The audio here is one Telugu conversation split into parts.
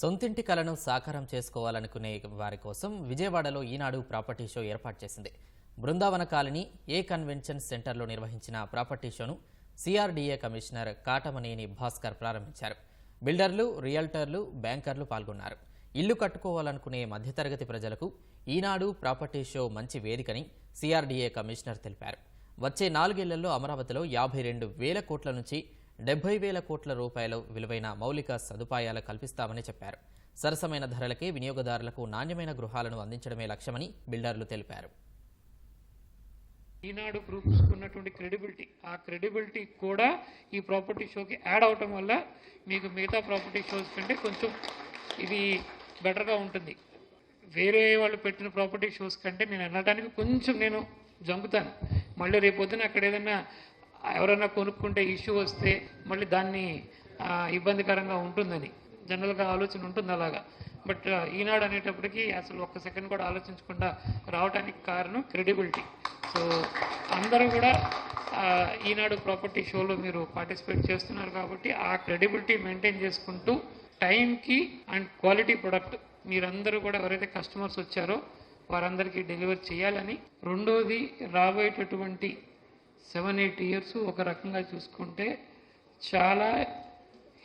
సొంతింటి కలను సాకారం చేసుకోవాలనుకునే వారి కోసం విజయవాడలో ఈనాడు ప్రాపర్టీ షో ఏర్పాటు చేసింది. బృందావన కాలనీ ఏ కన్వెన్షన్ సెంటర్లో నిర్వహించిన ప్రాపర్టీ షోను సిఆర్డీఏ కమిషనర్ కాటమనేని భాస్కర్ ప్రారంభించారు. బిల్డర్లు రియల్టర్లు బ్యాంకర్లు పాల్గొన్నారు. ఇల్లు కట్టుకోవాలనుకునే మధ్యతరగతి ప్రజలకు ఈనాడు ప్రాపర్టీ షో మంచి వేదికని సిఆర్డీఏ కమిషనర్ తెలిపారు. వచ్చే నాలుగేళ్ళలో అమరావతిలో యాభై రెండు వేల కోట్ల నుంచి డెబ్బై వేల కోట్ల రూపాయల విలువైన మౌలిక సదుపాయాలు కల్పిస్తామని చెప్పారు. సరసమైన ధరలకే వినియోగదారులకు నాణ్యమైన గృహాలను అందించడమే లక్ష్యమని బిల్డర్లు తెలిపారు. ఈనాడు గ్రూప్స్ ఉన్నటువంటి క్రెడిబిలిటీ ఆ క్రెడిబిలిటీ కూడా ఈ ప్రాపర్టీ షోకి యాడ్ అవటం వల్ల మీకు మిగతా ప్రాపర్టీ షోస్ కంటే కొంచెం ఇది బెటర్గా ఉంటుంది. వేరే వాళ్ళు పెట్టిన ప్రాపర్టీ షోస్ కంటే నేను అనడానికి కొంచెం నేను జంపుతాను. మళ్ళీ రేపొద్దున అక్కడ ఏదైనా ఎవరైనా కొనుక్కుంటే ఇష్యూ వస్తే మళ్ళీ దాన్ని ఇబ్బందికరంగా ఉంటుందని. జనరల్గా ఆలోచన ఉంటుంది అలాగా. బట్ ఈనాడు అనేటప్పటికీ అసలు ఒక్క సెకండ్ కూడా ఆలోచించకుండా రావడానికి కారణం క్రెడిబిలిటీ. సో అందరూ కూడా ఈనాడు ప్రాపర్టీ షోలో మీరు పార్టిసిపేట్ చేస్తున్నారు కాబట్టి ఆ క్రెడిబిలిటీ మెయింటైన్ చేసుకుంటూ టైంకి అండ్ క్వాలిటీ ప్రొడక్ట్ మీరందరూ కూడా ఎవరైతే కస్టమర్స్ వచ్చారో వారందరికీ డెలివర్ చేయాలని రెండోది రాబోయేటటువంటి సెవెన్ ఎయిట్ ఇయర్స్ ఒక రకంగా చూసుకుంటే చాలా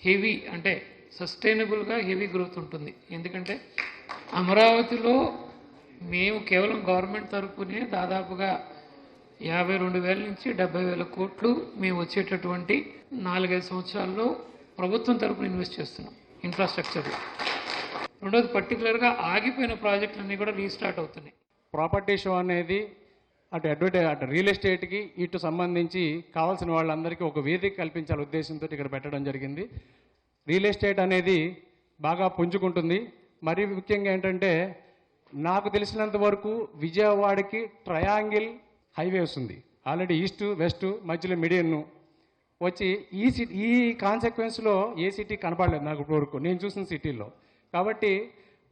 హెవీ అంటే సస్టైనబుల్గా హెవీ గ్రోత్ ఉంటుంది. ఎందుకంటే అమరావతిలో మేము కేవలం గవర్నమెంట్ తరపునే దాదాపుగా యాభై రెండు వేల నుంచి డెబ్బై వేల కోట్లు మేము వచ్చేటటువంటి నాలుగైదు సంవత్సరాల్లో ప్రభుత్వం తరపున ఇన్వెస్ట్ చేస్తున్నాం ఇన్ఫ్రాస్ట్రక్చర్లో రెండోది పర్టికులర్గా ఆగిపోయిన ప్రాజెక్టులన్నీ కూడా రీస్టార్ట్ అవుతున్నాయి. ప్రాపర్టీ షో అనేది అటు అడ్వర్టైజ్ అటు రియల్ ఎస్టేట్కి ఇటు సంబంధించి కావాల్సిన వాళ్ళందరికీ ఒక వేదిక కల్పించాల ఉద్దేశంతో ఇక్కడ పెట్టడం జరిగింది. రియల్ ఎస్టేట్ అనేది బాగా పుంజుకుంటుంది. మరి ముఖ్యంగా ఏంటంటే నాకు తెలిసినంత వరకు విజయవాడకి ట్రయాంగిల్ హైవే వస్తుంది. ఆల్రెడీ ఈస్ట్ వెస్ట్ మధ్యలో మిడియన్ను వచ్చి ఈ సిటీ ఈ కాన్సిక్వెన్స్లో ఏ సిటీ కనపడలేదు నాకు ఇప్పటివరకు నేను చూసిన సిటీల్లో. కాబట్టి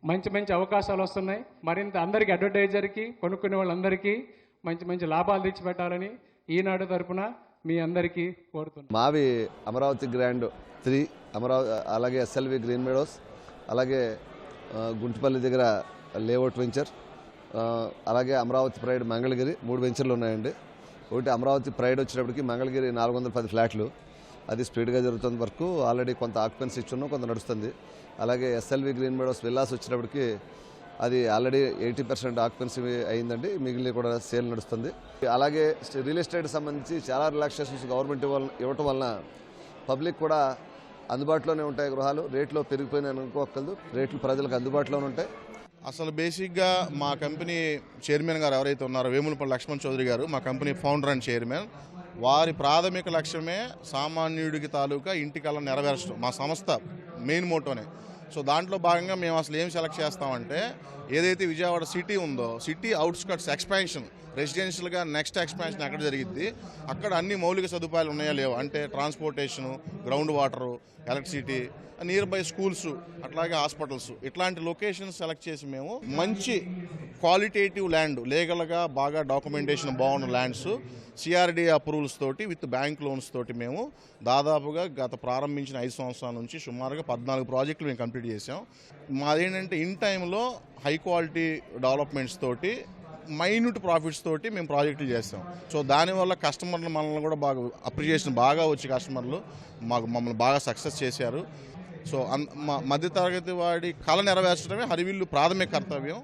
మంచి మంచి అవకాశాలు వస్తున్నాయి. మరింత అందరికీ అడ్వర్టైజర్కి కొనుక్కునే వాళ్ళందరికీ మంచి మంచి లాభాలు తెచ్చిపెట్టాలని ఈనాడు తరపున మీ అందరికీ కోరుతున్నాను మావి అమరావతి గ్రాండ్ త్రీ అమరావతి అలాగే ఎస్ఎల్వి గ్రీన్ మెడోస్ అలాగే గుంటుపల్లి దగ్గర లేఅవుట్ వెంచర్ అలాగే అమరావతి ప్రైడ్ మంగళగిరి మూడు వెంచర్లు ఉన్నాయండి. ఒకటి అమరావతి ప్రైడ్ వచ్చేటప్పటికి మంగళగిరి నాలుగు వందల పది ఫ్లాట్లు. అది స్పీడ్గా జరుగుతుంది వరకు ఆల్రెడీ కొంత ఆక్యుపెన్సీ ఇచ్చున్నాం కొంత నడుస్తుంది. అలాగే ఎస్ఎల్వి గ్రీన్ మెడోస్ విల్లాస్ వచ్చేటప్పటికి అది ఆల్రెడీ ఎయిటీ పర్సెంట్ ఆక్యుపెన్సీ అయిందండి. మిగిలిన కూడా సేల్ నడుస్తుంది. అలాగే రియల్ ఎస్టేట్ సంబంధించి చాలా రిలాక్సేషన్స్ గవర్నమెంట్ ఇవ్వటం వలన పబ్లిక్ కూడా అందుబాటులోనే ఉంటాయి గృహాలు. రేట్లో పెరిగిపోయినా అనుకోకలేదు రేట్లు ప్రజలకు అందుబాటులోనే ఉంటాయి. అసలు బేసిక్గా మా కంపెనీ చైర్మన్ గారు ఎవరైతే ఉన్నారో వేములపల్లి లక్ష్మణ్ చౌదరి గారు మా కంపెనీ ఫౌండర్ అండ్ చైర్మన్ వారి ప్రాథమిక లక్ష్యమే సామాన్యుడికి తాలూకా ఇంటి కళ నెరవేర్చడం. మా సంస్థ మెయిన్ మోటోనే. సో దాంట్లో భాగంగా మేము అసలు ఏం సెలెక్ట్ చేస్తామంటే ఏదైతే విజయవాడ సిటీ ఉందో సిటీ అవుట్స్కట్స్ ఎక్స్పాన్షన్ రెసిడెన్షియల్గా నెక్స్ట్ ఎక్స్పాన్షన్ ఎక్కడ జరిగిద్ది? అక్కడ అన్ని మౌలిక సదుపాయాలు ఉన్నాయా లేవు? అంటే transportation ground water electricity nearby schools అట్లాగే హాస్పిటల్స్ ఇట్లాంటి లొకేషన్స్ సెలెక్ట్ చేసి మేము మంచి క్వాలిటేటివ్ ల్యాండ్ లీగల్గా బాగా డాక్యుమెంటేషన్ బాగున్న ల్యాండ్స్ సిఆర్డీ అప్రూవల్స్ తోటి విత్ బ్యాంక్ లోన్స్ తోటి మేము దాదాపుగా గత ప్రారంభించిన ఐదు సంవత్సరాల నుంచి సుమారుగా పద్నాలుగు ప్రాజెక్టులు మేము కంప్లీట్ చేసాం. మాదేంటంటే ఇన్ టైంలో హై క్వాలిటీ డెవలప్మెంట్స్ తోటి మైన్యూట్ ప్రాఫిట్స్ తోటి మేము ప్రాజెక్టులు చేస్తాం. సో దానివల్ల కస్టమర్లు మనల్ని కూడా బాగా అప్రిషియేషన్ బాగా వచ్చి కస్టమర్లు మాకు మమ్మల్ని బాగా సక్సెస్ చేశారు. సో అన్- మధ్యతరగతి వాడి కళ నెరవేర్చడమే హరివిల్లు ప్రాథమిక కర్తవ్యం.